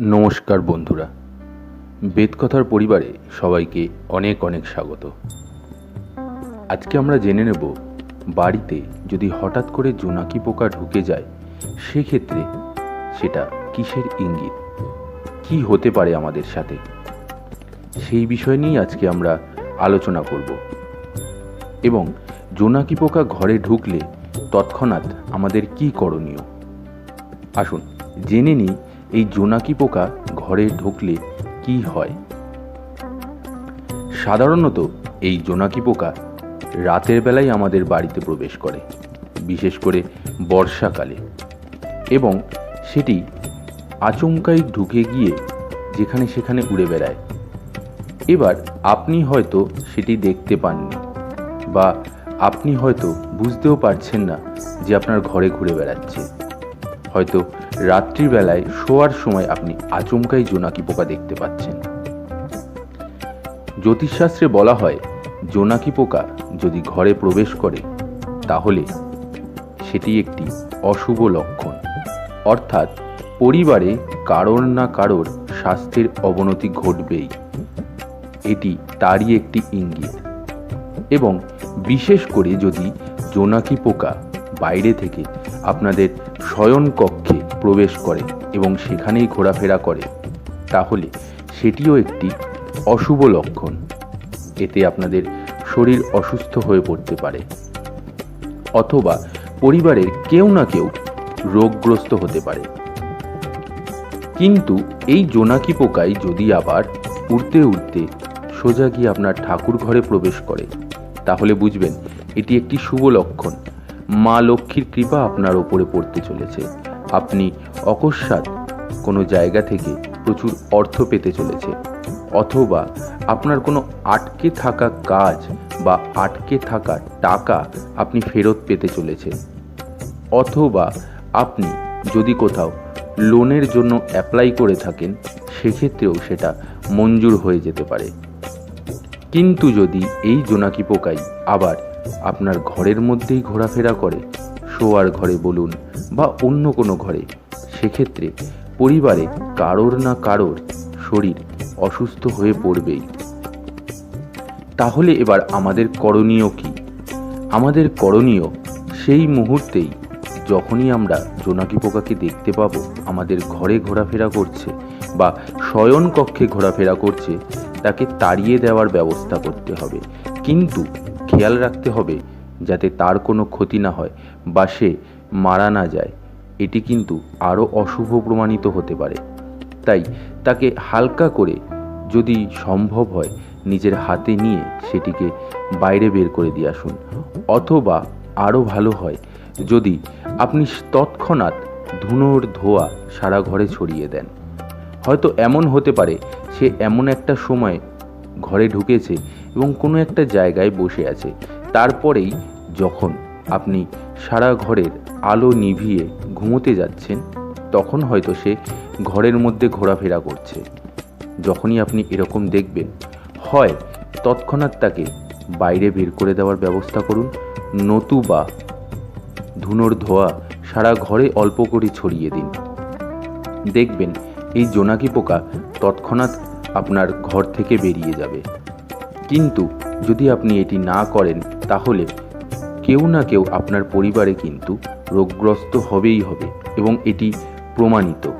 নমস্কার বন্ধুরা। বেদকথার পরিবারে সবাইকে অনেক অনেক স্বাগত। আজকে আমরা জেনে নেব, বাড়িতে যদি হঠাৎ করে জোনাকি পোকা ঢুকে যায়, সেক্ষেত্রে সেটা কিসের ইঙ্গিত? কি হতে পারে আমাদের সাথে? সেই বিষয় নিয়েই আজকে আমরা আলোচনা করব। এবং জোনাকি পোকা ঘরে ঢুকলে তৎক্ষণাৎ আমাদের কি করণীয়? আসুন, জেনে নিই এই জোনাকি পোকা ঘরে ঢুকলে কি হয়? সাধারণত এই জোনাকি পোকা রাতের বেলায় আমাদের বাড়িতে প্রবেশ করে, বিশেষ করে বর্ষাকালে। এবং সেটি আচমকাই ঢুকে গিয়ে যেখানে সেখানে উড়ে বেড়ায়। এবার আপনি হয়তো সেটি দেখতে পাননি বা আপনি হয়তো বুঝতেও পারছেন না যে আপনার ঘরে ঘুরে বেড়াচ্ছে। হয়তো রাত্রিবেলায় শোয়ার সময় আপনি আচমকাই জোনাকি পোকা দেখতে পাচ্ছেন। জ্যোতিষশাস্ত্রে বলা হয়, জোনাকি পোকা যদি ঘরে প্রবেশ করে, তাহলে সেটি একটি অশুভ লক্ষণ। অর্থাৎ পরিবারে কারোর না কারোর স্বাস্থ্যের অবনতি ঘটবেই। এটি তারই একটি ইঙ্গিত। এবং বিশেষ করে যদি জোনাকি পোকা বাইরে থেকে আপনাদের শয়ন কক্ষে প্রবেশ করে এবং সেখানেই ঘোরাফেরা করে। তাহলে সেটিও একটি অশুভ লক্ষণ। এতে আপনাদের শরীর অসুস্থ হয়ে পড়তে পারে। অথবা পরিবারের কেউ না কেউ রোগগ্রস্ত হতে পারে। কিন্তু এই জোনাকি পোকাই যদি আবার উড়তে উড়তে সোজা গিয়ে আপনার ঠাকুর ঘরে প্রবেশ করে, তাহলে বুঝবেন এটি একটি শুভ লক্ষণ। মা লক্ষ্মীর কৃপা আপনার ওপরে পড়তে চলেছে। আপনি অকস্মাৎ কোনো জায়গা থেকে প্রচুর অর্থ পেতে চলেছে। অথবা আপনার কোনো আটকে থাকা কাজ বা আটকে থাকা টাকা আপনি ফেরত পেতে চলেছে। অথবা আপনি যদি কোথাও লোনের জন্য অ্যাপ্লাই করে থাকেন, সেক্ষেত্রেও সেটা মঞ্জুর হয়ে যেতে পারে। কিন্তু যদি এই জোনাকি পোকাই আবার আপনার ঘরের মধ্যেই ঘোরাফেরা করে, শোয়ার ঘরে বলুন বা অন্য কোনো ঘরে। সেক্ষেত্রে পরিবারে কারোর না কারোর শরীর অসুস্থ হয়ে পড়বেই তাহলে এবার আমাদের করণীয় কি? আমাদের করণীয় সেই মুহূর্তেই যখনই আমরা জোনাকি পোকাকে দেখতে পাবো, আমাদের ঘরে ঘোরাফেরা করছে বা শয়ন কক্ষে ঘোরাফেরা করছে, তাকে তাড়িয়ে দেওয়ার ব্যবস্থা করতে হবে। কিন্তু খেয়াল রাখতে হবে যাতে তার কোনো ক্ষতি না হয় বা সে মারা না যায়। এটি কিন্তু আরও অশুভ প্রমাণিত হতে পারে। তাই তাকে হালকা করে যদি সম্ভব হয় নিজের হাতে নিয়ে সেটিকে বাইরে বের করে দিয়ে আসুন। অথবা আরও ভালো হয় যদি আপনি তৎক্ষণাৎ ধুনোর ধোয়া সারা ঘরে ছড়িয়ে দেন। হয়তো এমন হতে পারে সে এমন একটা সময় ঘরে ঢুকেছে এবং কোনো একটা জায়গায় বসে আছে। তারপরেই যখন আপনি সারা ঘরের আলো নিভিয়ে ঘুমোতে যাচ্ছেন, তখন হয়তো সে ঘরের মধ্যে ঘোরাফেরা করছে। যখনই আপনি এরকম দেখবেন, হয় তৎক্ষণাৎ তাকে বাইরে বের করে দেওয়ার ব্যবস্থা করুন, নতুবা ধুনোর ধোয়া সারা ঘরে অল্প করে ছড়িয়ে দিন। দেখবেন এই জোনাকি পোকা তৎক্ষণাৎ আপনার ঘর থেকে বেরিয়ে যাবে। কিন্তু যদি আপনি এটি না করেন, তাহলে কেউ না কেউ আপনার পরিবারে কিন্তু রোগগ্রস্ত হবেই হবে এবং এটি প্রমাণিত।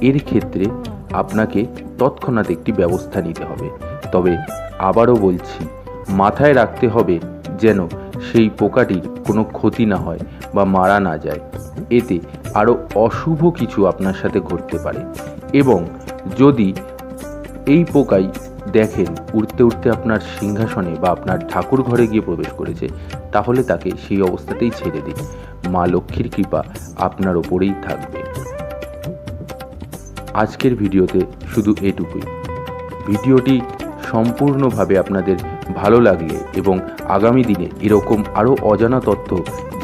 এর ক্ষেত্রে আপনাকে তৎক্ষণাৎ একটি ব্যবস্থা নিতে হবে। তবে আবারও বলছি, মাথায় রাখতে হবে যেন সেই পোকাটির কোনো ক্ষতি না হয় বা মারা না যায়। এতে আরও অশুভ কিছু আপনার সাথে ঘটতে পারে। এবং যদি এই পোকাই দেখেন উড়তে উড়তে আপনার সিংহাসনে বা আপনার ঠাকুর ঘরে গিয়ে প্রবেশ করেছে, তাহলে তাকে সেই অবস্থাতেই ছেড়ে দিন। মা লক্ষ্মীর কৃপা আপনার ওপরেই থাকবে। আজকের ভিডিওতে শুধু এটুকুই। ভিডিওটি সম্পূর্ণভাবে আপনাদের ভালো লাগলে এবং আগামী দিনে এরকম আরও অজানা তথ্য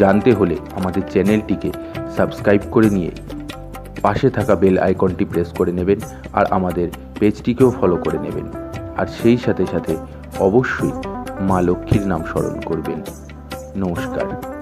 জানতে হলে আমাদের চ্যানেলটিকে সাবস্ক্রাইব করে নিয়ে পাশে থাকা বেল আইকনটি প্রেস করে নেবেন আর আমাদের পেজটিকেও ফলো করে নেবেন। আর সেই সাথে সাথে অবশ্যই মা লক্ষ্মীর নাম স্মরণ করবেন। নমস্কার।